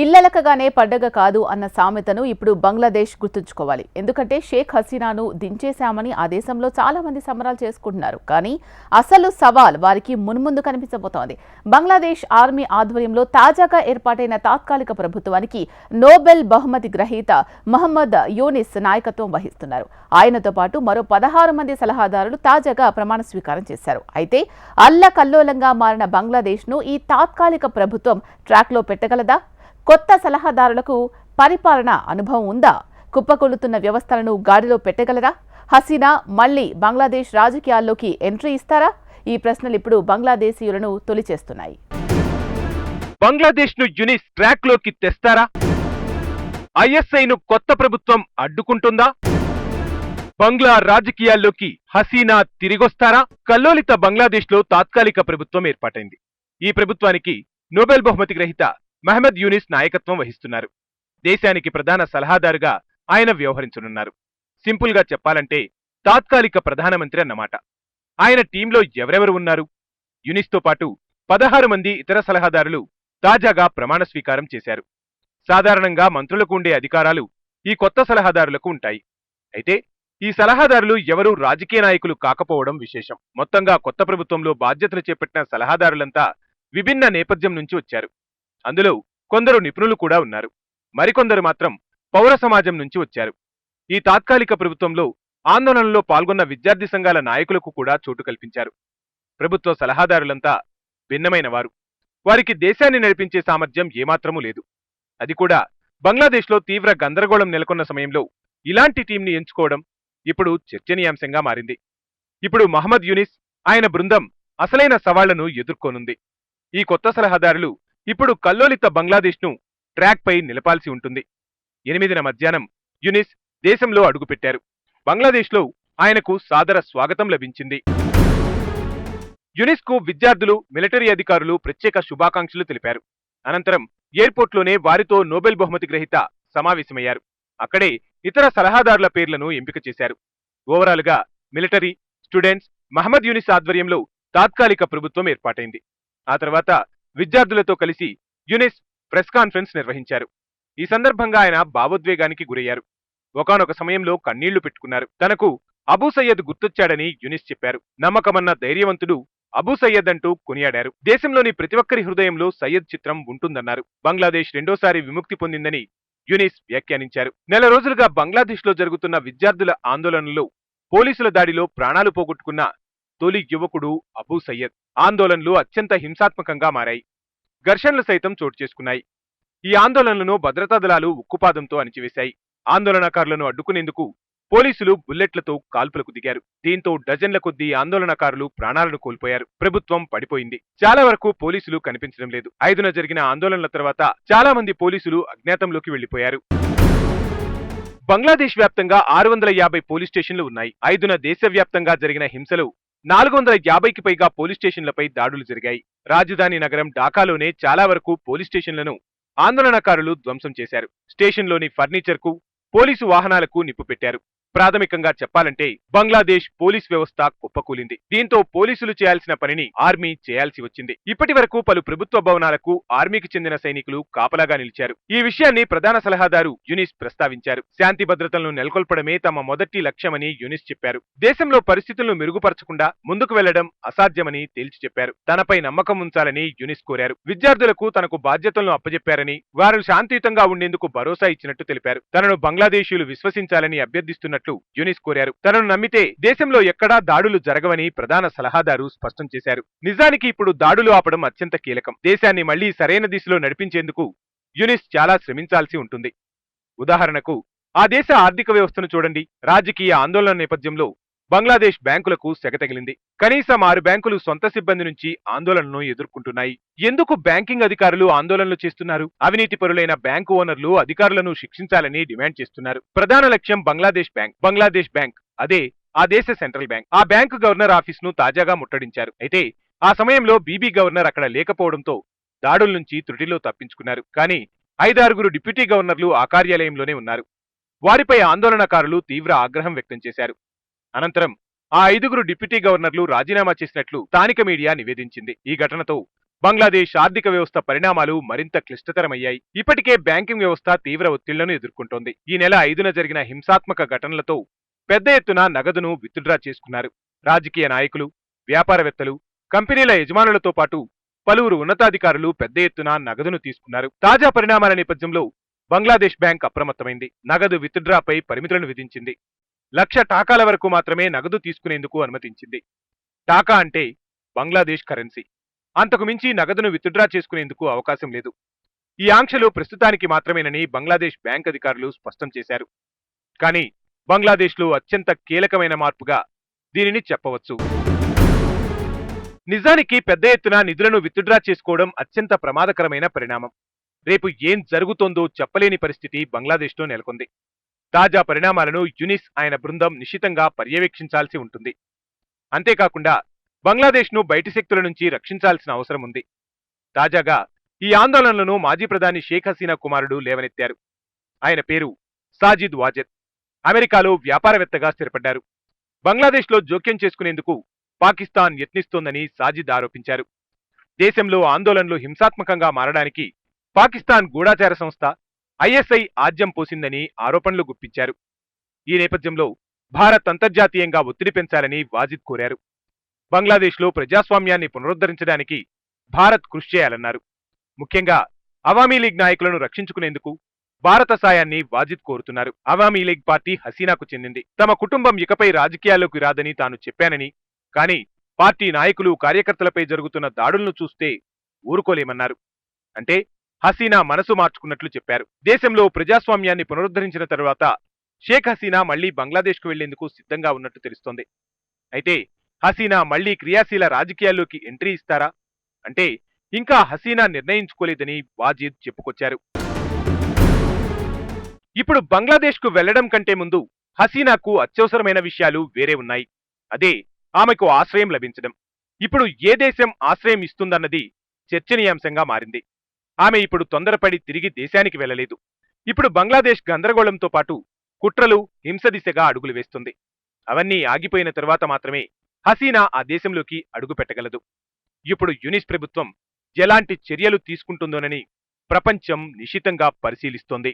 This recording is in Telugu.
ఇల్లలకగానే పండగ కాదు అన్న సామెతను ఇప్పుడు బంగ్లాదేశ్ గుర్తుంచుకోవాలి. ఎందుకంటే షేక్ హసీనాను దించేశామని ఆ దేశంలో చాలా మంది సంబరాలు చేసుకుంటున్నారు. కానీ అసలు సవాల్ వారికి మున్ముందు కనిపించబోతోంది. బంగ్లాదేశ్ ఆర్మీ ఆధ్వర్యంలో తాజాగా ఏర్పాటైన తాత్కాలిక ప్రభుత్వానికి నోబెల్ బహుమతి గ్రహీత మహమ్మద్ యూనిస్ నాయకత్వం వహిస్తున్నారు. ఆయనతో పాటు మరో పదహారు మంది సలహాదారులు తాజాగా ప్రమాణ స్వీకారం చేశారు. అయితే అల్లకల్లోలంగా మారిన బంగ్లాదేశ్ను ఈ తాత్కాలిక ప్రభుత్వం ట్రాక్లో పెట్టగలదా? కొత్త సలహాదారులకు పరిపాలన అనుభవం ఉందా? కుప్పకొల్లుతున్న వ్యవస్థలను గాడిలో పెట్టగలరా? హసీనా మళ్ళీ బంగ్లాదేశ్ రాజకీయాల్లోకి ఎంట్రీ ఇస్తారా? ఈ ప్రశ్నలు ఇప్పుడు బంగ్లాదేశీయులను తొలిచేస్తున్నాయి. బంగ్లాదేశ్ను యునిస్ ట్రాక్లోకి తెస్తారా? ఐఎస్ఐను కొత్త ప్రభుత్వం అడ్డుకుంటుందా? బంగ్లా రాజకీయాల్లోకి హసీనా తిరిగొస్తారా? కల్లోలిత బంగ్లాదేశ్లో తాత్కాలిక ప్రభుత్వం ఏర్పాటైంది. ఈ ప్రభుత్వానికి నోబెల్ బహుమతి గ్రహీత మహమ్మద్ యూనిస్ నాయకత్వం వహిస్తున్నారు. దేశానికి ప్రధాన సలహాదారుగా ఆయన వ్యవహరించనున్నారు. సింపుల్గా చెప్పాలంటే తాత్కాలిక ప్రధానమంత్రి అన్నమాట. ఆయన టీంలో ఎవరెవరు ఉన్నారు? యునిస్తో పాటు పదహారు మంది ఇతర సలహాదారులు తాజాగా ప్రమాణ స్వీకారం చేశారు. సాధారణంగా మంత్రులకు ఉండే అధికారాలు ఈ కొత్త సలహాదారులకు ఉంటాయి. అయితే ఈ సలహాదారులు ఎవరూ రాజకీయ నాయకులు కాకపోవడం విశేషం. మొత్తంగా కొత్త ప్రభుత్వంలో బాధ్యతలు చేపట్టిన సలహాదారులంతా విభిన్న నేపథ్యం నుంచి వచ్చారు. అందులో కొందరు నిపుణులు కూడా ఉన్నారు. మరికొందరు మాత్రం పౌర సమాజం నుంచి వచ్చారు. ఈ తాత్కాలిక ప్రభుత్వంలో ఆందోళనలో పాల్గొన్న విద్యార్థి సంఘాల నాయకులకు కూడా చోటు కల్పించారు. ప్రభుత్వ సలహాదారులంతా భిన్నమైన వారు. వారికి దేశాన్ని నడిపించే సామర్థ్యం ఏమాత్రమూ లేదు. అది కూడా బంగ్లాదేశ్లో తీవ్ర గందరగోళం నెలకొన్న సమయంలో ఇలాంటి టీంని ఎంచుకోవడం ఇప్పుడు చర్చనీయాంశంగా మారింది. ఇప్పుడు మహమ్మద్ యూనిస్ ఆయన బృందం అసలైన సవాళ్ళను ఎదుర్కోనుంది. ఈ కొత్త సలహాదారులు ఇప్పుడు కల్లోలిత బంగ్లాదేశ్ను ట్రాక్ పై నిలపాల్సి ఉంటుంది. ఎనిమిదిన మధ్యాహ్నం యునిస్ దేశంలో అడుగుపెట్టారు. బంగ్లాదేశ్లో ఆయనకు సాదర స్వాగతం లభించింది. యునిస్కు విద్యార్థులు మిలిటరీ అధికారులు ప్రత్యేక శుభాకాంక్షలు తెలిపారు. అనంతరం ఎయిర్పోర్ట్లోనే వారితో నోబెల్ బహుమతి గ్రహీత సమావేశమయ్యారు. అక్కడే ఇతర సలహాదారుల పేర్లను ఎంపిక చేశారు. ఓవరాల్గా మిలిటరీ స్టూడెంట్స్ మహమ్మద్ యూనిస్ ఆధ్వర్యంలో తాత్కాలిక ప్రభుత్వం ఏర్పాటైంది. ఆ తర్వాత విద్యార్థులతో కలిసి యునిస్ ప్రెస్ కాన్ఫరెన్స్ నిర్వహించారు. ఈ సందర్భంగా ఆయన భావోద్వేగానికి గురయ్యారు. ఒకానొక సమయంలో కన్నీళ్ళు పెట్టుకున్నారు. తనకు అబూ సయ్యద్ గుర్తొచ్చాడని యునిస్ చెప్పారు. నమ్మకమన్న ధైర్యవంతుడు అబూ సయ్యద్ అంటూ కొనియాడారు. దేశంలోని ప్రతి ఒక్కరి హృదయంలో సయ్యద్ చిత్రం ఉంటుందన్నారు. బంగ్లాదేశ్ రెండోసారి విముక్తి పొందిందని యునిస్ వ్యాఖ్యానించారు. నెల రోజులుగా బంగ్లాదేశ్లో జరుగుతున్న విద్యార్థుల ఆందోళనలో పోలీసుల దాడిలో ప్రాణాలు పోగొట్టుకున్న తొలి యువకుడు అబూ సయ్యద్. ఆందోళనలు అత్యంత హింసాత్మకంగా మారాయి. ఘర్షణలు సైతం చోటు చేసుకున్నాయి. ఈ ఆందోళనలను భద్రతా దళాలు ఉక్కుపాదంతో అణిచివేశాయి. ఆందోళనకారులను అడ్డుకునేందుకు పోలీసులు బుల్లెట్లతో కాల్పులకు దిగారు. దీంతో డజన్ల కొద్దీ ఆందోళనకారులు ప్రాణాలను కోల్పోయారు. ప్రభుత్వం పడిపోయింది. చాలా వరకు పోలీసులు కనిపించడం లేదు. ఐదున జరిగిన ఆందోళనల తర్వాత చాలా మంది పోలీసులు అజ్ఞాతంలోకి వెళ్ళిపోయారు బంగ్లాదేశ్ వ్యాప్తంగా ఆరు వందల యాభై పోలీస్ స్టేషన్లు ఉన్నాయి. ఐదున దేశవ్యాప్తంగా జరిగిన హింసలు నాలుగు వందల యాభైకి పైగా పోలీస్ స్టేషన్లపై దాడులు జరిగాయి. రాజధాని నగరం ఢాకాలోనే చాలా వరకు పోలీస్ స్టేషన్లను ఆందోళనకారులు ధ్వంసం చేశారు. స్టేషన్లోని ఫర్నిచర్కు పోలీసు వాహనాలకు నిప్పు పెట్టారు. ప్రాథమికంగా చెప్పాలంటే బంగ్లాదేశ్ పోలీస్ వ్యవస్థ కుప్పకూలింది. దీంతో పోలీసులు చేయాల్సిన పనిని ఆర్మీ చేయాల్సి వచ్చింది. ఇప్పటి వరకు పలు ప్రభుత్వ భవనాలకు ఆర్మీకి చెందిన సైనికులు కాపలాగా నిలిచారు. ఈ విషయాన్ని ప్రధాన సలహాదారు యునిస్ ప్రస్తావించారు. శాంతి భద్రతలను నెలకొల్పడమే తమ మొదటి లక్ష్యమని యునిస్ చెప్పారు. దేశంలో పరిస్థితులను మెరుగుపరచకుండా ముందుకు వెళ్ళడం అసాధ్యమని తేల్చి చెప్పారు. తనపై నమ్మకం ఉంచాలని యునిస్ కోరారు. విద్యార్థులకు తనకు బాధ్యతలను అప్పజెప్పారని వారు శాంతియుతంగా ఉండేందుకు భరోసా ఇచ్చినట్టు తెలిపారు. తనను బంగ్లాదేశీయులు విశ్వసించాలని చేస్తున్నట్లు యునిస్ కోరారు. తనను నమ్మితే దేశంలో ఎక్కడా దాడులు జరగవని ప్రధాన సలహాదారు స్పష్టం చేశారు. నిజానికి ఇప్పుడు దాడులు ఆపడం అత్యంత కీలకం. దేశాన్ని మళ్ళీ సరైన దిశలో నడిపించేందుకు యునిస్ చాలా శ్రమించాల్సి ఉంటుంది. ఉదాహరణకు ఆ దేశ ఆర్థిక వ్యవస్థను చూడండి. రాజకీయ ఆందోళన నేపథ్యంలో బంగ్లాదేశ్ బ్యాంకులకు సెగ తగిలింది. కనీసం ఆరు బ్యాంకులు సొంత సిబ్బంది నుంచి ఆందోళనను ఎదుర్కొంటున్నాయి. ఎందుకు బ్యాంకింగ్ అధికారులు ఆందోళనలు చేస్తున్నారు? అవినీతి పరులైన బ్యాంకు ఓనర్లు అధికారులను శిక్షించాలని డిమాండ్ చేస్తున్నారు. ప్రధాన లక్ష్యం బంగ్లాదేశ్ బ్యాంక్. బంగ్లాదేశ్ బ్యాంక్. అదే ఆ దేశ సెంట్రల్ బ్యాంక్. ఆ బ్యాంకు గవర్నర్ ఆఫీస్ను తాజాగా ముట్టడించారు. అయితే ఆ సమయంలో బీబీ గవర్నర్ అక్కడ లేకపోవడంతో దాడుల నుంచి త్రుటిలో తప్పించుకున్నారు. కానీ ఐదారుగురు డిప్యూటీ గవర్నర్లు ఆ కార్యాలయంలోనే ఉన్నారు. వారిపై ఆందోళనకారులు తీవ్ర ఆగ్రహం వ్యక్తం చేశారు. అనంతరం ఆ ఐదుగురు డిప్యూటీ గవర్నర్లు రాజీనామా చేసినట్లు స్థానిక మీడియా నివేదించింది. ఈ ఘటనతో బంగ్లాదేశ్ ఆర్థిక వ్యవస్థ పరిణామాలు మరింత క్లిష్టతరమయ్యాయి. ఇప్పటికే బ్యాంకింగ్ వ్యవస్థ తీవ్ర ఒత్తిళ్ళను ఎదుర్కొంటోంది. ఈ నెల ఐదున జరిగిన హింసాత్మక ఘటనలతో పెద్ద ఎత్తున నగదును విత్డ్రా చేసుకున్నారు. రాజకీయ నాయకులు వ్యాపారవేత్తలు కంపెనీల యజమానులతో పాటు పలువురు ఉన్నతాధికారులు పెద్ద ఎత్తున నగదును తీసుకున్నారు. తాజా పరిణామాల నేపథ్యంలో బంగ్లాదేశ్ బ్యాంక్ అప్రమత్తమైంది. నగదు విత్డ్రాపై పరిమితులను విధించింది. లక్ష టాకాల వరకు మాత్రమే నగదు తీసుకునేందుకు అనుమతించింది. టాకా అంటే బంగ్లాదేశ్ కరెన్సీ. అంతకు మించి నగదును విత్డ్రా చేసుకునేందుకు అవకాశం లేదు. ఈ ఆంక్షలు ప్రస్తుతానికి మాత్రమేనని బంగ్లాదేశ్ బ్యాంక్ అధికారులు స్పష్టం చేశారు. కానీ బంగ్లాదేశ్లో అత్యంత కీలకమైన మార్పుగా దీనిని చెప్పవచ్చు. నిజానికి పెద్ద ఎత్తున నిధులను విత్డ్రా చేసుకోవడం అత్యంత ప్రమాదకరమైన పరిణామం. రేపు ఏం జరుగుతోందో చెప్పలేని పరిస్థితి బంగ్లాదేశ్లో నెలకొంది. తాజా పరిణామాలను యునిస్ ఆయన బృందం నిశితంగా పర్యవేక్షించాల్సి ఉంటుంది. అంతేకాకుండా బంగ్లాదేశ్ను బయటి శక్తుల నుంచి రక్షించాల్సిన అవసరం ఉంది. తాజాగా ఈ ఆందోళనలను మాజీ ప్రధాని షేక్ హసీనా కుమారుడు లేవనెత్తారు. ఆయన పేరు సాజిద్ వాజెద్. అమెరికాలో వ్యాపారవేత్తగా స్థిరపడ్డారు. బంగ్లాదేశ్లో జోక్యం చేసుకునేందుకు పాకిస్తాన్ యత్నిస్తోందని సాజిద్ ఆరోపించారు. దేశంలో ఆందోళనలు హింసాత్మకంగా మారడానికి పాకిస్తాన్ గూఢాచార సంస్థ ఐఎస్ఐ ఆజ్యం పోసిందని ఆరోపణలు గుప్పించారు. ఈ నేపథ్యంలో భారత్ అంతర్జాతీయంగా ఒత్తిడి పెంచాలని వాజిద్ కోరారు. బంగ్లాదేశ్లో ప్రజాస్వామ్యాన్ని పునరుద్ధరించడానికి భారత్ కృషి చేయాలన్నారు. ముఖ్యంగా అవామీ లీగ్ నాయకులను రక్షించుకునేందుకు భారత సాయాన్ని వాజిద్ కోరుతున్నారు. అవామీ లీగ్ పార్టీ హసీనాకు చెందింది. తమ కుటుంబం ఇకపై రాజకీయాల్లోకి రాదని తాను చెప్పానని కానీ పార్టీ నాయకులు కార్యకర్తలపై జరుగుతున్న దాడులను చూస్తే ఊరుకోలేమన్నారు. అంటే హసీనా మనసు మార్చుకున్నట్లు చెప్పారు. దేశంలో ప్రజాస్వామ్యాన్ని పునరుద్ధరించిన తర్వాత షేక్ హసీనా మళ్ళీ బంగ్లాదేశ్కు వెళ్ళేందుకు సిద్ధంగా ఉన్నట్టు తెలుస్తోంది. అయితే హసీనా మళ్ళీ క్రియాశీల రాజకీయాల్లోకి ఎంట్రీ ఇస్తారా? అంటే ఇంకా హసీనా నిర్ణయించుకోలేదని వాజిద్ చెప్పుకొచ్చారు. ఇప్పుడు బంగ్లాదేశ్కు వెళ్ళడం కంటే ముందు హసీనాకు అత్యవసరమైన విషయాలు వేరే ఉన్నాయి. అదే ఆమెకు ఆశ్రయం లభించడం. ఇప్పుడు ఏ దేశం ఆశ్రయం ఇస్తుందన్నది చర్చనీయాంశంగా మారింది. ఆమె ఇప్పుడు తొందరపడి తిరిగి దేశానికి వెళ్ళలేదు ఇప్పుడు బంగ్లాదేశ్ గందరగోళంతో పాటు కుట్రలు హింస దిశగా అడుగులు వేస్తుంది. అవన్నీ ఆగిపోయిన తరువాత మాత్రమే హసీనా ఆ దేశంలోకి అడుగు పెట్టగలదు. ఇప్పుడు యునిస్ ప్రభుత్వం ఎలాంటి చర్యలు తీసుకుంటుందోనని ప్రపంచం నిశితంగా పరిశీలిస్తోంది.